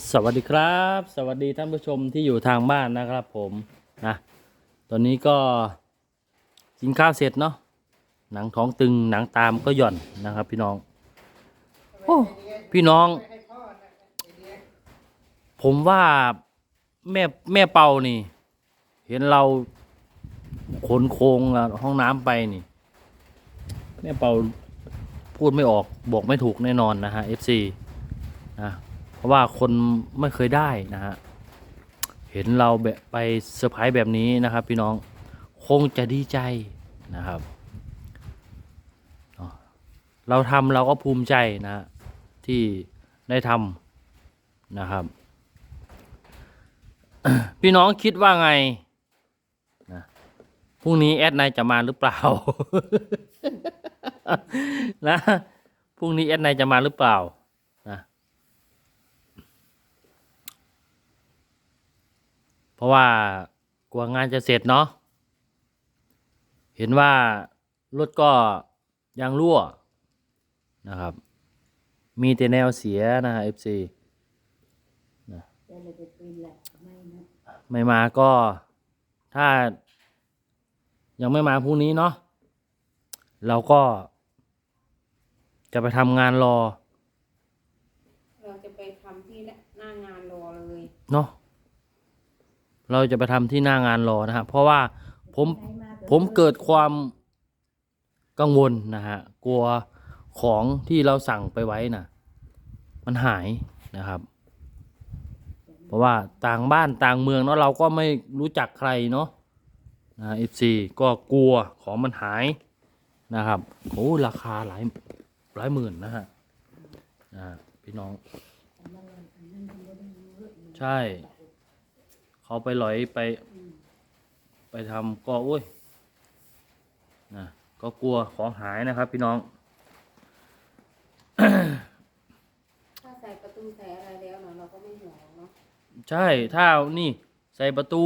สวัสดีครับ สวัสดีท่านผู้ชมที่อยู่ทางบ้านนะครับผมนะตอนนี้ก็กินข้าวเสร็จเนาะหนังท้องตึงหนังตามก็หย่อนนะครับ พี่น้องโอ้พี่น้อง ผมว่าแม่แม่เป่านี่ เห็นเราขนโครงห้องน้ำไปนี่ แม่เป่าพูดไม่ออกบอกไม่ถูกแน่นอนนะฮะ FC นะเพ ราะว่าคนไม่เคยได้นะฮะเห็นเราแบบไปเซอร์ไพรส์แบบนี้นะครับ พี่น้องคงจะดีใจนะครับ เราทำเราก็ภูมิใจนะฮะที่ได้ทำนะครับ พี่น้องคิดว่าไงนะพรุ่งนี้แอดนายจะมาหรือเปล่า นะพรุ่งนี้แอดนายจะมาหรือเปล่านะ เพ ราะว่ากลัวงานจะเสร็จเนาะเห็นว่ารถก็ยางรั่วนะครับ มีแต่แนวเสียนะฮะ FC แต่เลยไปปีนแหละไม่นะไม่มาก็ถ้ายังไม่มาพรุ่งนี้เนาะเราก็ จะไปทำงานรอ เราจะไปทำที่หน้างานรอเลย เนาะ เราจะไปทำที่หน้างานรอนะฮะเพราะว่าผมให้าผมเกิดความกังวลนะฮะกลัวของที่เราสั่งไปไว้น่ะ มันหายนะครับ เพราะว่าต่างบ้านต่างเมืองเนาะเราก็ไม่รู้จักใครเนาะนะเอฟซีก็กลัวของมันหายนะครับโอ้ราคาหลายหลายหมื่นนะฮะนะฮะพี่น้อง ใช่ เขาไปหลอยไป ไปทำก็โอ้ยนะก็กลัวของหายนะครับ พี่น้อง ถ้าใส่ประตูใส่อะไรแล้วเนาะเราก็ไม่ห่วงหรอกเนาะใช่ถ้านี่ใส่ประตู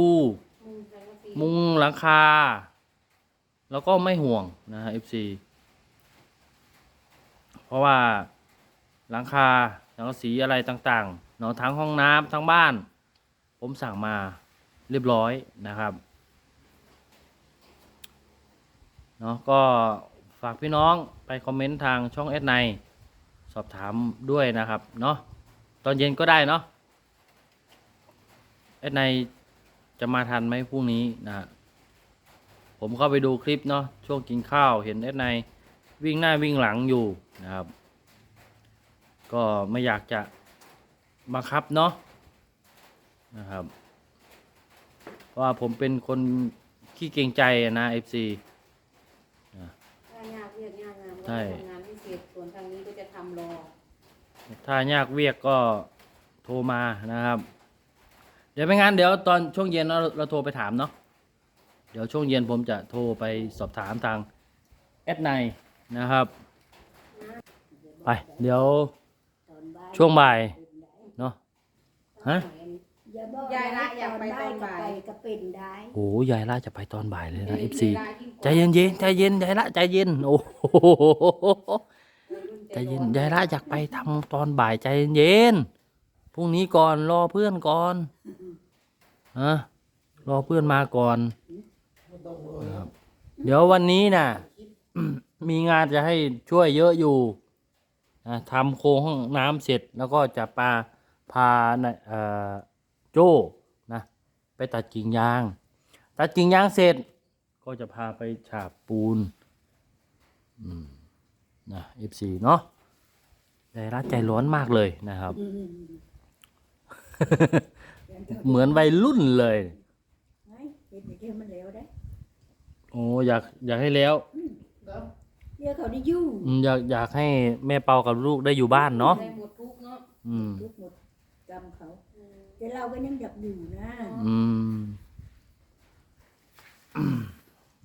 มุงใส่กระสีมุงหลังคา แล้วก็ไม่ห่วงนะฮะ FC เพราะว่าหลังคาสังกะสีอะไรต่างๆเนาะทั้งห้องน้ำทั้งบ้าน ผมสั่งมาเรียบร้อยนะครับเนาะก็ฝากพี่น้องไปคอมเมนต์ทางช่องเอสไนสอบถามด้วยนะครับเนาะตอนเย็นก็ได้เนาะเอสไนจะมาทันไหมพรุ่งนี้นะฮะผมเข้าไปดูคลิปเนาะช่วงกินข้าวเห็นเอสในวิ่งหน้าวิ่งหลังอยู่นะครับ ก็ไม่อยากจะบังคับเนาะ นะครับ เพราะว่าผมเป็นคนขี้เกรงใจอะนะ FC ถ้ายากเรียกยากงานก็ใช่ทำงานให้เสร็จส่วนทางนี้ก็จะทำรอ ถ้ายากเวียกก็โทรมานะครับ เดี๋ยวไม่งั้นเดี๋ยวตอนช่วงเย็นเราเราโทรไปถามเนาะเดี๋ยวช่วงเย็นผมจะโทรไปสอบถามทางแอดไนนะครับ ไป เดี๋ยวตอนบ่ายช่วงบ่ายเนาะฮะ อย่าบอกยายละอยากไปตอนบ่าย ก็เป็นได้โอ้ยายละจะไปตอนบ่ายเลยนะ FC เวลายิ่งกว่าใจเย็นเย็นๆใจเย็นยายละใจเย็นโอ้โหวัยรุ่นใจเย็นร้อยายละอยากไปทำตอนบ่ายใจเย็นพรุ่งนี้ก่อนรอเพื่อนก่อนฮะรอเพื่อนมาก่อนครับเดี๋ยววันนี้น่ะ มีงานจะให้ช่วยเยอะอยู่นะทำโครงห้องน้ำเสร็จแล้วก็จะปาพานะเอ่อ โจ้นะไปตัดกิ่งยาง ตัดกิ่งยางเสร็จ ก็จะพาไปฉาบปูนอืมนะ FC เนาะใจรักใจร้อนมากเลยนะครับอืมเหมือนวัยรุ่นเลยไอ้เห็นอย่างเดียวมันแล้วได้โอ้อยากอยากให้แล้วเดี๋ยวเขาได้อยู่อืมอยากอยากให้แม่เปากับลูกได้อยู่บ้านเนาะได้หมดทุกเนาะอืมทุกหมดกรรมเขา แต่เราก็ยังอยากอยู่นะอืม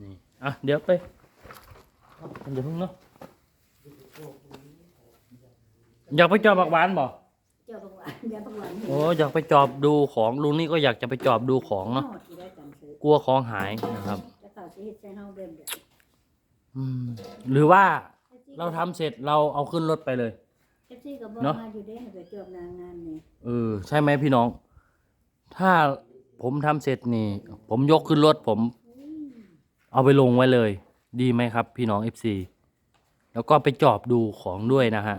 นี่อะเดี๋ยวไปเอาเดี๋ยวเพิ่งเนาะอยากไปจอบบักหวานบ่เจ้าบางวันอย่าบางวันเห็นโอ้อยากไปจอบดูของลุงนี่ก็อยากจะไปจอบดูของเนาะฮอดที่ได้กันเถอะกลัวของหายนะครับแล้วเขาสิเฮ็ดใส่เฮาเดิมเด้ออืม หรือว่าเราทำเสร็จเราเอาขึ้นรถไปเลย จฟซีก็บอกเนาะมาอยู่ได้ให้ไปจบนางงานนี่เออใช่ไหมพี่น้อง ถ้าผมทำเสร็จนี่ ผมยกขึ้นรถผม เอาไปลงไว้เลย ดีไหมครับ พี่น้อง FC แล้วก็ไปจอบดูของด้วยนะฮะ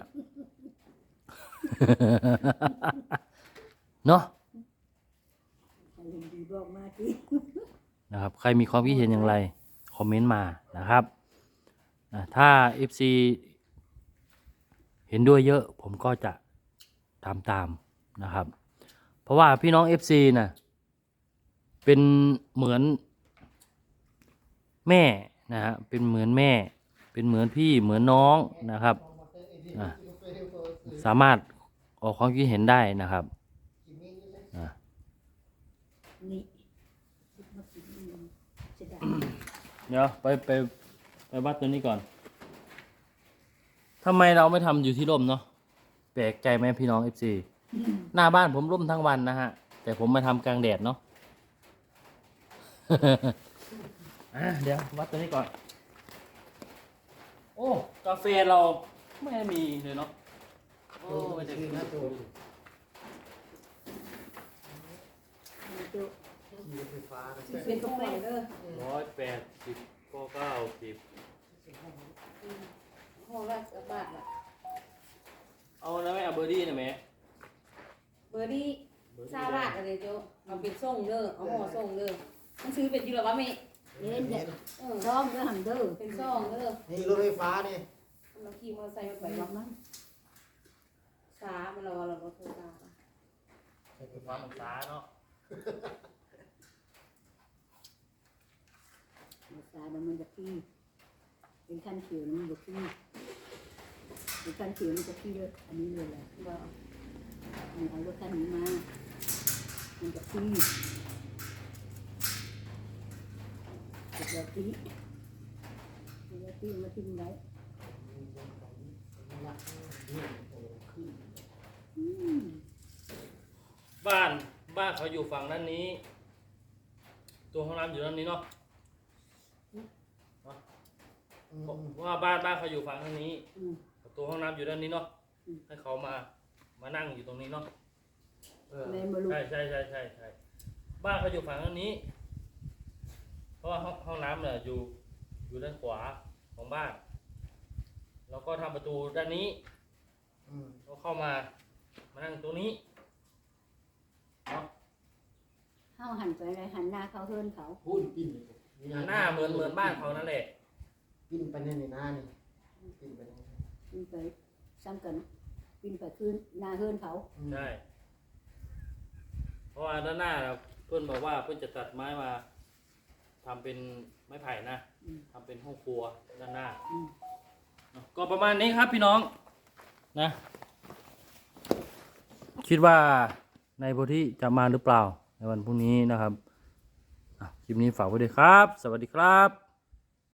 เนาะอารมณ์ดีบอกมาที่นะครับ ใครมีความคิดเห็นอย่างไร คอมเมนต์มานะครับอะถ้า FC เห็นด้วยเยอะผมก็จะตามตามๆนะครับ เพราะว่าพี่น้อง FC น่ะเป็นเหมือนแม่นะฮะเป็นเหมือนแม่ เป็นเหมือนพี่เหมือนน้องนะครับอะสามารถออกความคิดเห็นได้นะครับอะนี่มากินนี่จะได้เดี๋ยวไปไปไปวัดตัวนี้ก่อน ทำไมเราไม่ทำอยู่ที่ร่มเนาะแปลกใจไหมพี่น้องเอฟซีหน้าบ้านผมร่มทั้งวันนะฮะ แต่ผมมาทำกลางแดดเนาะ อะเดี๋ยววัดตัวนี้ก่อน โอ้ กาแฟเราไม่มีเลยเนาะโอ้ไม่ได้มันจะเป็นกาแฟเด้อร้อยแปดสิบก็เก้าสิบ ห่อละสิบบาทละเอาแล้วไม่เอาเบอร์ดี้นะแม่เบอร์ดี้ซาบาทอะไรโจเอาเป็นส่งเด้อเอาห่อส่งเด้อมันซื้อเป็นอยู่หรอวะแม่เล่นเด็กเออร้องเด้อหันเด้อเป็นซองเด้อนี่รถไฟฟ้านี่เราขี่มอเตอร์ไซค์มาไปไปว่าว่ามั้งช้ามันเราเราเราโทรตามความสาเนาะภาษาแล้วมันจะพี่เป็นขั้นเขียวมันจะพี่ เป็นขั้นเขียวมันจะพี่เลยอันนี้เลยแหละบ่มันเอารถคันนี้มา มันจะพี่จะแบบพี่จะแบบพี่มาทิ้งไว้อืมบ้านบ้านเขาอยู่ฝั่งด้านนี้ ตัวห้องน้ำอยู่ด้านนี้เนาะเพราะว่าบ้านบ้านเขาอยู่ฝั่งด้านนี้อืม ตัวห้องน้ำอยู่ด้านนี้เนาะอืม ให้เขามามานั่งอยู่ตรงนี้เนาะเออแม่มาลูกใช่ใช่ใช่ใช่ใช่บ้านเขาอยู่ฝั่งด้านนี้ เพราะว่าห้องห้องน้ำเนี่ยอยู่อยู่ด้านขวาของบ้าน แล้วก็ทำประตูด้านนี้ อืมก็เข้ามา มานั่งตรงนี้เนาะเข้าหันไปเลยหันหน้าเขาเฮิรนเขา พูดปิ้นเลยหน้าเหมือนเหมือนบ้านเขานั่นแหละ ปิ้นไปในในหน้านี่ปิ้นไปใน ปีนไปซ้ำกันปีนไปขึ้นหน้าเฮิรนเขาอืมใช่ เพราะว่าด้านหน้าน่ะเพื่อนบอกว่าเพื่อนจะตัดไม้มาทำเป็นไม้ไผ่นะอืม ทำเป็นห้องครัวด้านหน้า อืมเนาะก็ประมาณนี้ครับพี่น้องนะ คิดว่าในโพธิจะมาหรือเปล่าในวันพรุ่งนี้นะครับอะคลิปนี้ฝากไว้ด้วยครับ สวัสดีครับ